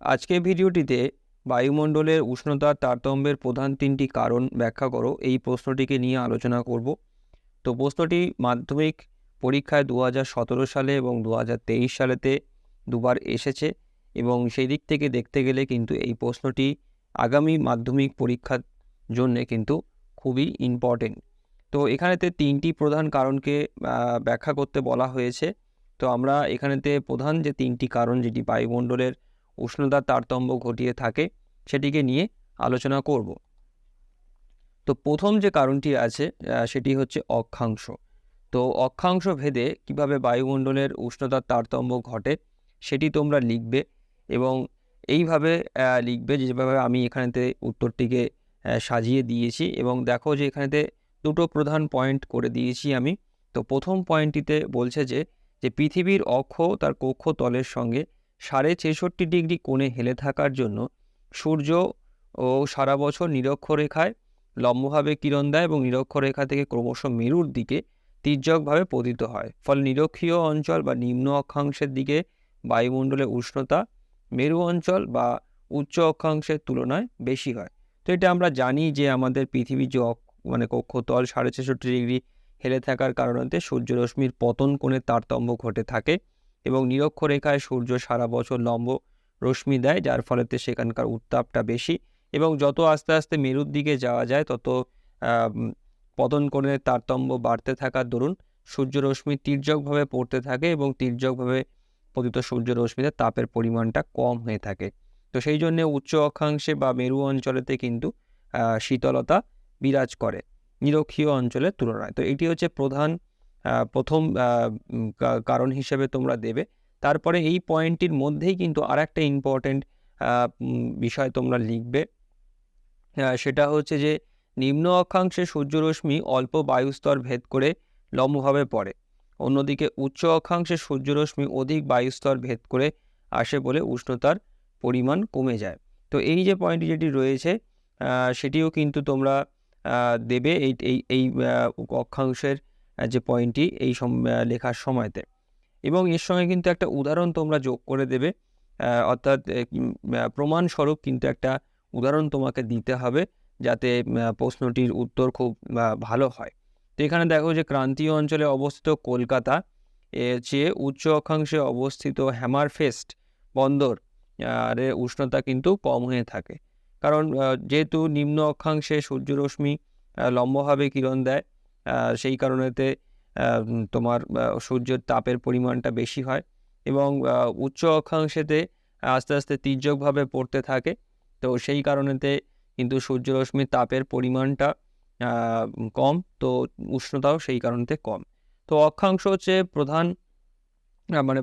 আজকের ভিডিওটিতে বায়ুমণ্ডলের উষ্ণতার তারতম্যের প্রধান তিনটি কারণ ব্যাখ্যা করো। এই প্রশ্নটিকে নিয়ে আলোচনা করব। তো প্রশ্নটি মাধ্যমিক পরীক্ষায় দু সালে এবং দু সালেতে দুবার এসেছে এবং সেই দিক থেকে দেখতে গেলে কিন্তু এই প্রশ্নটি আগামী মাধ্যমিক পরীক্ষার জন্যে কিন্তু খুবই ইম্পর্টেন্ট তো এখানেতে তিনটি প্রধান কারণকে ব্যাখ্যা করতে বলা হয়েছে। তো আমরা এখানেতে প্রধান যে তিনটি কারণ, যেটি বায়ুমণ্ডলের উষ্ণতার তারতম্য ঘটিয়ে থাকে, সেটিকে নিয়ে আলোচনা করব। তো প্রথম যে কারণটি আছে সেটি হচ্ছে অক্ষাংশ। তো অক্ষাংশ ভেদে কীভাবে বায়ুমণ্ডলের উষ্ণতার তারতম্য ঘটে, সেটি তোমরা লিখবে এবং এইভাবে লিখবে যেভাবে আমি এখানেতে উত্তরটিকে সাজিয়ে দিয়েছি এবং দেখো যে এখানেতে দুটো প্রধান পয়েন্ট করে দিয়েছি আমি। তো প্রথম পয়েন্টটিতে বলছে যে যে পৃথিবীর অক্ষ তার কক্ষ তলের সঙ্গে সাড়ে ছেষট্টি ডিগ্রি কোণে হেলে থাকার জন্য সূর্য ও সারা বছর নিরক্ষরেখায় লম্বভাবে কিরণ দেয় এবং নিরক্ষরেখা থেকে ক্রমশ মেরুর দিকে তির্যকভাবে পতিত হয়। ফলে নিরক্ষীয় অঞ্চল বা নিম্ন অক্ষাংশের দিকে বায়ুমণ্ডলের উষ্ণতা মেরু অঞ্চল বা উচ্চ অক্ষাংশের তুলনায় বেশি হয়। তো এটা আমরা জানি যে আমাদের পৃথিবীর যে মানে কক্ষতল সাড়ে ছেষট্টি ডিগ্রি হেলে থাকার কারণেতে সূর্যরশ্মির পতন কোণে তারতম্য ঘটে থাকে। এবং নিরক্ষরেখায় সূর্য সারা বছর লম্ব রশ্মি দেয়, যার ফলেতে সেখানকার উত্তাপটা বেশি এবং যত আস্তে আস্তে মেরুর দিকে যাওয়া যায়, তত পতন কোণের তারতম্য বাড়তে থাকার দরুন সূর্যরশ্মি তির্যকভাবে পড়তে থাকে এবং তির্যকভাবে পতিত সূর্যরশ্মিতে তাপের পরিমাণটা কম হয়ে থাকে। তো সেই জন্যে উচ্চ অক্ষাংশে বা মেরু অঞ্চলেতে কিন্তু শীতলতা বিরাজ করে, নিরক্ষীয় অঞ্চলের তুলনায়। তো এটি হচ্ছে প্রধান প্রথম কারণ হিসেবে তোমরা দেবে। তারপরে এই পয়েন্টটির মধ্যেই কিন্তু আর একটা ইম্পর্টেন্ট বিষয় তোমরা লিখবে। সেটা হচ্ছে যে নিম্ন অক্ষাংশে সূর্যরশ্মি অল্প বায়ুস্তর ভেদ করে লম্বভাবে পড়ে। অন্যদিকে উচ্চ অক্ষাংশে সূর্যরশ্মি অধিক বায়ুস্তর ভেদ করে আসে বলে উষ্ণতার পরিমাণ কমে যায়। তো এই যে পয়েন্টটি যেটি রয়েছে সেটিও কিন্তু তোমরা দেবে এই এই অক্ষাংশের যে পয়েন্টটি এই লেখার সময়তে। এবং এর সঙ্গে কিন্তু একটা উদাহরণ তোমরা যোগ করে দেবে। অর্থাৎ প্রমাণস্বরূপ কিন্তু একটা উদাহরণ তোমাকে দিতে হবে যাতে প্রশ্নটির উত্তর খুব ভালো হয়। তো এখানে দেখো যে ক্রান্তীয় অঞ্চলে অবস্থিত কলকাতা, এর চেয়ে উচ্চ অক্ষাংশে অবস্থিত হ্যামারফেস্ট বন্দর এর উষ্ণতা কিন্তু কম হয়ে থাকে। কারণ যেহেতু নিম্ন অক্ষাংশে সূর্যরশ্মি লম্বভাবে কিরণ দেয় সেই কারণেতে তোমার সূর্যের তাপের পরিমাণটা বেশি হয় এবং উচ্চ অক্ষাংশেতে আস্তে আস্তে তির্যকভাবে পড়তে থাকে। তো সেই কারণেতে কিন্তু সূর্যরশ্মির তাপের পরিমাণটা কম, তো উষ্ণতাও সেই কারণেতে কম। তো অক্ষাংশ হচ্ছে প্রধান মানে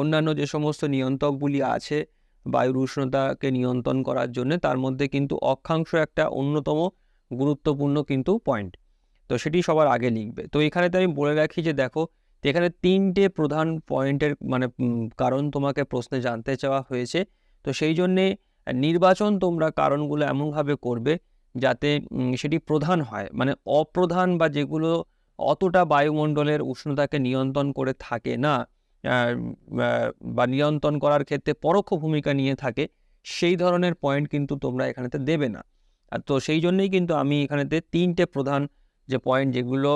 অন্যান্য যে সমস্ত নিয়ন্ত্রকগুলি আছে বায়ুর উষ্ণতাকে নিয়ন্ত্রণ করার জন্য, তার মধ্যে কিন্তু অক্ষাংশ একটা অন্যতম গুরুত্বপূর্ণ কিন্তু পয়েন্ট। তো সেটি সবার আগে লিখবে। তো এখানেতে আমি বলে রাখি যে দেখো এখানে তিনটে প্রধান পয়েন্টের মানে কারণ তোমাকে প্রশ্নে জানতে চাওয়া হয়েছে। তো সেই জন্যে নির্বাচন তোমরা কারণগুলো এমনভাবে করবে যাতে সেটি প্রধান হয়। মানে অপ্রধান বা যেগুলো অতটা বায়ুমণ্ডলের উষ্ণতাকে নিয়ন্ত্রণ করে থাকে না বা নিয়ন্ত্রণ করার ক্ষেত্রে পরোক্ষ ভূমিকা নিয়ে থাকে, সেই ধরনের পয়েন্ট কিন্তু তোমরা এখানেতে দেবে না। তো সেই জন্যই কিন্তু আমি এখানেতে তিনটে প্রধান যে পয়েন্ট যেগুলো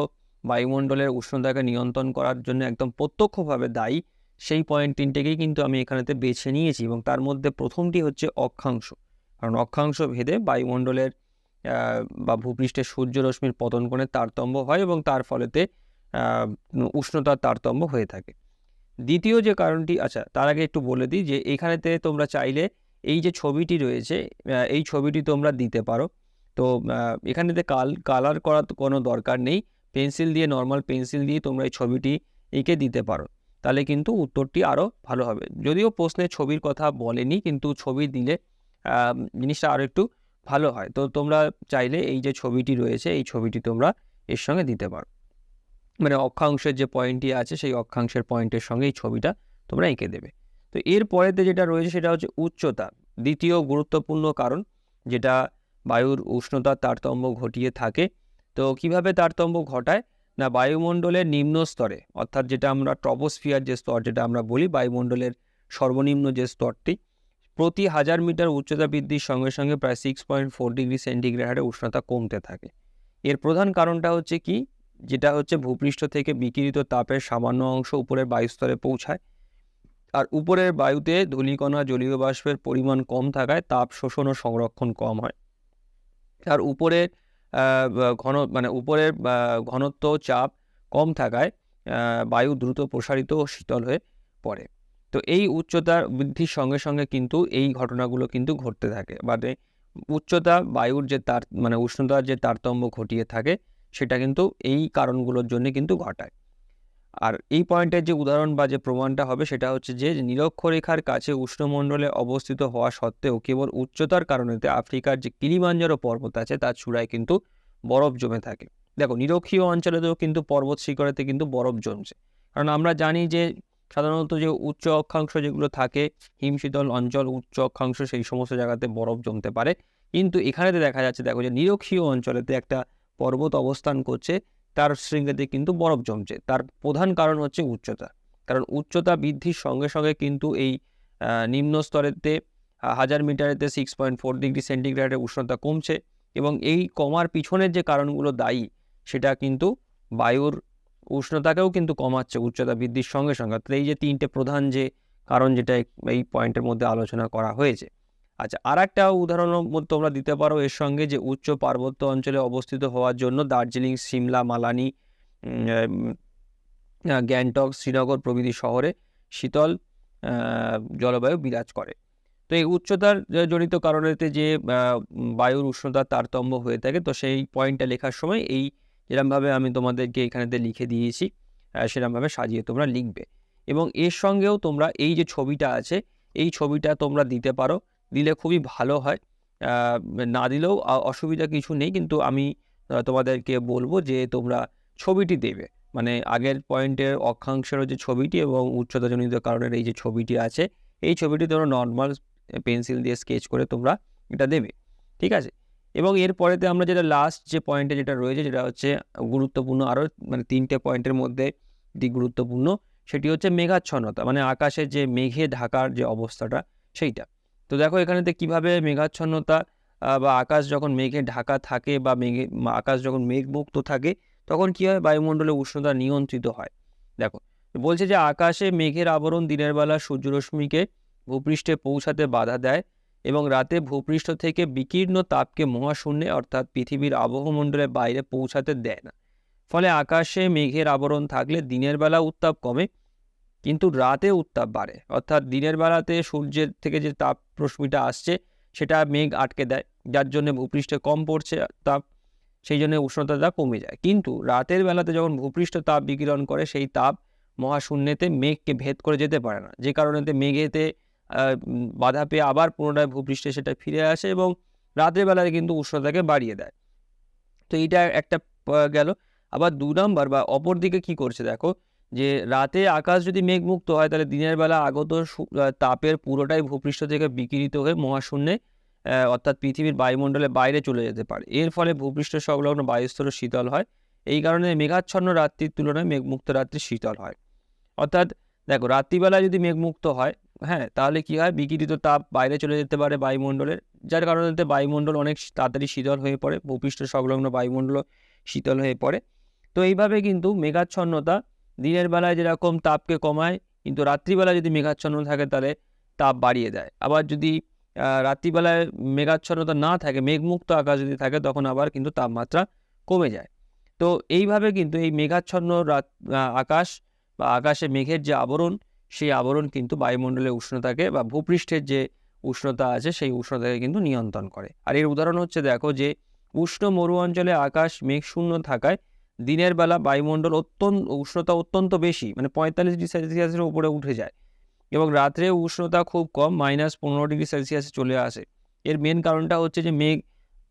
বায়ুমণ্ডলের উষ্ণতাকে নিয়ন্ত্রণ করার জন্য একদম প্রত্যক্ষভাবে দায়ী, সেই পয়েন্ট তিনটেকেই কিন্তু আমি এখানেতে বেছে নিয়েছি এবং তার মধ্যে প্রথমটি হচ্ছে অক্ষাংশ। কারণ অক্ষাংশ ভেদে বায়ুমণ্ডলের বা ভূপৃষ্ঠের সূর্যরশ্মির পতন কোণের তারতম্য হয় এবং তার ফলেতে উষ্ণতার তারতম্য হয়ে থাকে। দ্বিতীয় যে কারণটি আচ্ছা তার আগে একটু বলে দিই যে এখানেতে তোমরা চাইলে এই যে ছবিটি রয়েছে এই ছবিটি তোমরা দিতে পারো। তো এখানেতে কাল, কালার করার কোনো দরকার নেই। পেন্সিল দিয়ে, নর্মাল পেন্সিল দিয়ে তোমরা এই ছবিটি এঁকে দিতে পারো। তাহলে কিন্তু উত্তরটি আরও ভালো হবে। যদিও প্রশ্নে ছবির কথা বলেনি, কিন্তু ছবি দিলে জিনিসটা আরও একটু ভালো হয়। তো তোমরা চাইলে এই যে ছবিটি রয়েছে, এই ছবিটি তোমরা এর সঙ্গে দিতে পারো। মানে অক্ষাংশের যে পয়েন্টটি আছে, সেই অক্ষাংশের পয়েন্টের সঙ্গে এই ছবিটা তোমরা এঁকে দেবে। তো এর পরেতে যেটা রয়েছে, সেটা হচ্ছে উচ্চতা। দ্বিতীয় গুরুত্বপূর্ণ কারণ, যেটা বায়ুর উষ্ণতার তারতম্য ঘটিয়ে থাকে। তো কীভাবে তারতম্য ঘটায়? না, বায়ুমণ্ডলের নিম্ন স্তরে, অর্থাৎ যেটা আমরা ট্রপোস্ফিয়ার যে স্তর, যেটা আমরা বলি বায়ুমণ্ডলের সর্বনিম্ন যে স্তরটি, প্রতি হাজার মিটার উচ্চতা বৃদ্ধির সঙ্গে সঙ্গে প্রায় six point four degree centigrade হারে উষ্ণতা কমতে থাকে। এর প্রধান কারণটা হচ্ছে কি? যেটা হচ্ছে ভূপৃষ্ঠ থেকে বিকিরিত তাপের সামান্য অংশ উপরের বায়ুস্তরে পৌঁছায়। আর উপরের বায়ুতে ধূলিকণা জলীয় বাষ্পের পরিমাণ কম থাকায় তাপ শোষণ ও সংরক্ষণ কম হয়। আর উপরে ঘন মানে উপরের ঘনত্ব চাপ কম থাকায় বায়ু দ্রুত প্রসারিত ও শীতল হয়ে পড়ে। তো এই উচ্চতার বৃদ্ধির সঙ্গে সঙ্গে কিন্তু এই ঘটনাগুলো কিন্তু ঘটতে থাকে। মানে উচ্চতা, বায়ুর যে তার মানে উষ্ণতার যে তারতম্য ঘটিয়ে থাকে, সেটা কিন্তু এই কারণগুলোর জন্য কিন্তু ঘটায়। আর এই পয়েন্টের যে উদাহরণ বা যে প্রমাণটা হবে সেটা হচ্ছে যে নিরক্ষরেখার কাছে উষ্ণমণ্ডলে অবস্থিত হওয়া সত্ত্বেও কেবল উচ্চতার কারণেতে আফ্রিকার যে কিলিমাঞ্জারো পর্বত আছে তার চূড়ায় কিন্তু বরফ জমে থাকে। দেখো, নিরক্ষীয় অঞ্চলেতেও কিন্তু পর্বত শিখরেতে কিন্তু বরফ জমছে। কারণ আমরা জানি যে সাধারণত যে উচ্চ অক্ষাংশ যেগুলো থাকে, হিমশীতল অঞ্চল, উচ্চ অক্ষাংশ সেই সমস্ত জায়গাতে বরফ জমতে পারে। কিন্তু এখানেতে দেখা যাচ্ছে, দেখো যে নিরক্ষীয় অঞ্চলেতে একটা পর্বত অবস্থান করছে তার শৃঙ্গেতে কিন্তু বরফ জমছে। তার প্রধান কারণ হচ্ছে উচ্চতা। কারণ উচ্চতা বৃদ্ধির সঙ্গে সঙ্গে কিন্তু এই নিম্ন স্তরেতে হাজার মিটারেতে সিক্স পয়েন্ট ফোর ডিগ্রি সেন্টিগ্রেডের উষ্ণতা কমছে এবং এই কমার পিছনের যে কারণগুলো দায়ী, সেটা কিন্তু বায়ুর উষ্ণতাকেও কিন্তু কমাচ্ছে উচ্চতা বৃদ্ধির সঙ্গে সঙ্গে। এই যে তিনটে প্রধান যে কারণ যেটা এই পয়েন্টের মধ্যে আলোচনা করা হয়েছে। আচ্ছা আর একটা উদাহরণ তোমরা দিতে পারো এর সঙ্গে যে উচ্চ পার্বত্য অঞ্চলে অবস্থিত হওয়ার জন্য দার্জিলিং, সিমলা, মালানি গ্যাংটক, শ্রীনগর প্রভৃতি শহরে শীতল জলবায়ু বিরাজ করে। তো এই উচ্চতার জনিত কারণেতে যে বায়ুর উষ্ণতার তারতম্য হয়ে থাকে, তো সেই পয়েন্টটা লেখার সময় এই যেরমভাবে আমি তোমাদেরকে এখানেতে লিখে দিয়েছি সেরমভাবে সাজিয়ে তোমরা লিখবে। এবং এর সঙ্গেও তোমরা এই যে ছবিটা আছে, এই ছবিটা তোমরা দিতে পারো দিলে খুবই ভালো হয়। না দিলেও অসুবিধা কিছু নেই, কিন্তু আমি তোমাদেরকে বলব যে তোমরা ছবিটি দেবে। মানে আগের পয়েন্টের অক্ষাংশেরও যে ছবিটি এবং উচ্চতাজনিত কারণের এই যে ছবিটি আছে, এই ছবিটি তোমরা নর্মাল পেন্সিল দিয়ে স্কেচ করে তোমরা এটা দেবে। ঠিক আছে? এবং এরপরেতে আমরা যেটা লাস্ট যে পয়েন্টে যেটা রয়েছে, যেটা হচ্ছে গুরুত্বপূর্ণ আরও মানে তিনটে পয়েন্টের মধ্যে এটি গুরুত্বপূর্ণ, সেটি হচ্ছে মেঘাচ্ছন্নতা মানে আকাশে যে মেঘে ঢাকার যে অবস্থাটা, সেইটা। তো দেখো এখানেতে কীভাবে মেঘাচ্ছন্নতা বা আকাশ যখন মেঘে ঢাকা থাকে বা মেঘে আকাশ যখন মেঘমুক্ত থাকে, তখন কী হয়? বায়ুমণ্ডলে উষ্ণতা নিয়ন্ত্রিত হয়। দেখো বলছে যে আকাশে মেঘের আবরণ দিনের বেলা সূর্যরশ্মিকে ভূপৃষ্ঠে পৌঁছাতে বাধা দেয় এবং রাতে ভূপৃষ্ঠ থেকে বিকীর্ণ তাপকে মহাশূন্যে, অর্থাৎ পৃথিবীর আবহমণ্ডলের বাইরে পৌঁছাতে দেয় না। ফলে আকাশে মেঘের আবরণ থাকলে দিনের বেলা উত্তাপ কমে কিন্তু রাতে উত্তাপ বাড়ে। অর্থাৎ দিনের বেলাতে সূর্যের থেকে যে তাপ রশ্মিটা আসছে, সেটা মেঘ আটকে দেয়, যার জন্য ভূপৃষ্ঠে কম পড়ছে তাপ, সেই জন্য উষ্ণতাটা কমে যায়। কিন্তু রাতের বেলাতে যখন ভূপৃষ্ঠ তাপ বিকিরণ করে, সেই তাপ মহাশূন্যেতে মেঘকে ভেদ করে যেতে পারে না। যে কারণেতে মেঘেতে বাধা পেয়ে আবার পুনরায় ভূপৃষ্ঠে সেটা ফিরে আসে এবং রাতের বেলায় কিন্তু উষ্ণতাকে বাড়িয়ে দেয়। তো এইটা একটা গেল। আবার দু নম্বর বা অপর দিকে কী করছে দেখো যে রাতে আকাশ যদি মেঘমুক্ত হয়, তাহলে দিনের বেলা আগত তাপের পুরোটাই ভূপৃষ্ঠ থেকে বিকিরিত হয়ে মহাশূন্যে অর্থাৎ পৃথিবীর বায়ুমণ্ডলে বাইরে চলে যেতে পারে। এর ফলে ভূপৃষ্ঠ সংলগ্ন বায়ুস্তর শীতল হয়। এই কারণে মেঘাচ্ছন্ন রাত্রির তুলনায় মেঘমুক্ত রাত্রি শীতল হয়। অর্থাৎ দেখো, রাত্রিবেলায় যদি মেঘমুক্ত হয় হ্যাঁ তাহলে কি হয়? বিকিরিত তাপ বাইরে চলে যেতে পারে বায়ুমণ্ডলের, যার কারণে বায়ুমণ্ডল অনেক তাড়াতাড়ি শীতল হয়ে পড়ে, ভূপৃষ্ঠ সংলগ্ন বায়ুমণ্ডল শীতল হয়ে পড়ে। তো এইভাবে কিন্তু মেঘাচ্ছন্নতা দিনের বেলায় যেরকম তাপকে কমায়, কিন্তু রাত্রিবেলায় যদি মেঘাচ্ছন্ন থাকে তাহলে তাপ বাড়িয়ে দেয়। আবার যদি রাত্রিবেলায় মেঘাচ্ছন্নতা না থাকে, মেঘমুক্ত আকাশ যদি থাকে, তখন আবার কিন্তু তাপমাত্রা কমে যায়। তো এইভাবে কিন্তু এই মেঘাচ্ছন্ন রাত আকাশ বা আকাশে মেঘের যে আবরণ, সেই আবরণ কিন্তু বায়ুমণ্ডলের উষ্ণতাকে বা ভূপৃষ্ঠের যে উষ্ণতা আছে, সেই উষ্ণতাকে কিন্তু নিয়ন্ত্রণ করে। আর এর উদাহরণ হচ্ছে, দেখো যে উষ্ণ মরু অঞ্চলে আকাশ মেঘশূন্য থাকায় দিনের বেলা বায়ুমণ্ডল অত্যন্ত, উষ্ণতা অত্যন্ত বেশি মানে পঁয়তাল্লিশ ডিগ্রি সেলসিয়াসের উপরে উঠে যায় এবং রাত্রে উষ্ণতা খুব কম, মাইনাস পনেরো ডিগ্রি সেলসিয়াসে চলে আসে। এর মেন কারণটা হচ্ছে যে মেঘ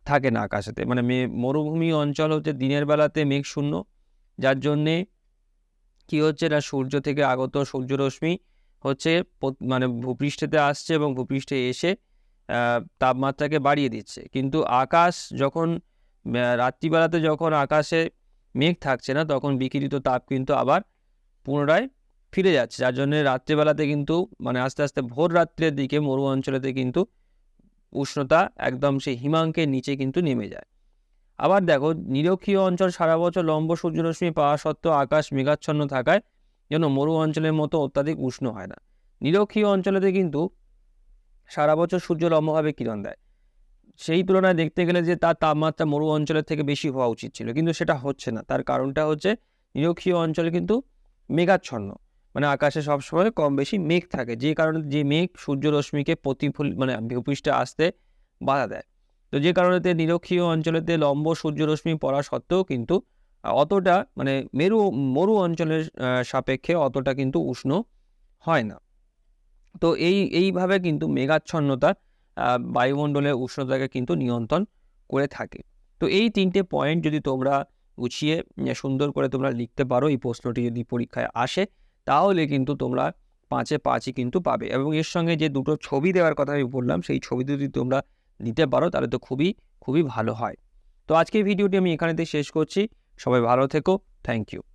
থাকে না আকাশেতে মানে মরুভূমি অঞ্চল হচ্ছে দিনের বেলাতে মেঘ শূন্য, যার জন্যে কি হচ্ছে না, সূর্য থেকে আগত সূর্যরশ্মি হচ্ছে মানে ভূপৃষ্ঠেতে আসছে এবং ভূপৃষ্ঠে এসে তাপমাত্রাকে বাড়িয়ে দিচ্ছে। কিন্তু আকাশ যখন রাত্রিবেলাতে যখন আকাশে মেঘ থাকছে না, তখন বিকিরিত তাপ কিন্তু আবার পুনরায় ফিরে যাচ্ছে। যার জন্য রাত্রেবেলাতে কিন্তু মানে আস্তে আস্তে ভোর রাত্রের দিকে মরু অঞ্চলেতে কিন্তু উষ্ণতা একদম সেই হিমাঙ্কের নিচে কিন্তু নেমে যায়। আবার দেখো, নিরক্ষীয় অঞ্চল সারা বছর লম্ব সূর্যরশ্মি পাওয়া সত্ত্বেও আকাশ মেঘাচ্ছন্ন থাকায় যেন মরু অঞ্চলের মতো অত্যাধিক উষ্ণ হয় না। নিরক্ষীয় অঞ্চলেতে কিন্তু সারা বছর সূর্য লম্বভাবে কিরণ দেয়। সেই তুলনায় দেখতে গেলে যে তার তাপমাত্রা মরু অঞ্চলের থেকে বেশি হওয়া উচিত ছিল। কিন্তু সেটা হচ্ছে না। তার কারণটা হচ্ছে নিরক্ষীয় অঞ্চলে কিন্তু মেঘাচ্ছন্ন। মানে আকাশে সবসময় কম বেশি মেঘ থাকে। যে কারণে যে মেঘ সূর্যরশ্মিকে প্রতিফল মানে ভূপৃষ্ঠে আসতে বাধা দেয়। তো যে কারণেতে নিরক্ষীয় অঞ্চলেতে লম্ব সূর্যরশ্মি পড়া সত্ত্বেও কিন্তু অতটা মানে মেরু, মরু অঞ্চলের সাপেক্ষে অতটা কিন্তু উষ্ণ হয় না। তো এই, এইভাবে কিন্তু মেঘাচ্ছন্নতা বায়ুমণ্ডলের উষ্ণতাকে কিন্তু নিয়ন্ত্রণ করে থাকে। তো এই তিনটে পয়েন্ট যদি তোমরা গুছিয়ে সুন্দর করে তোমরা লিখতে পারো, এই প্রশ্নটি যদি পরীক্ষায় আসে, তাহলে কিন্তু তোমরা পাঁচে পাঁচই কিন্তু পাবে। এবং এর সঙ্গে যে দুটো ছবি দেওয়ার কথা আমি বললাম, সেই ছবি যদি তোমরা নিতে পারো, তাহলে তো খুবই খুবই ভালো হয়। তো আজকের ভিডিওটি আমি এখানেতে শেষ করছি। সবাই ভালো থেকো। Thank you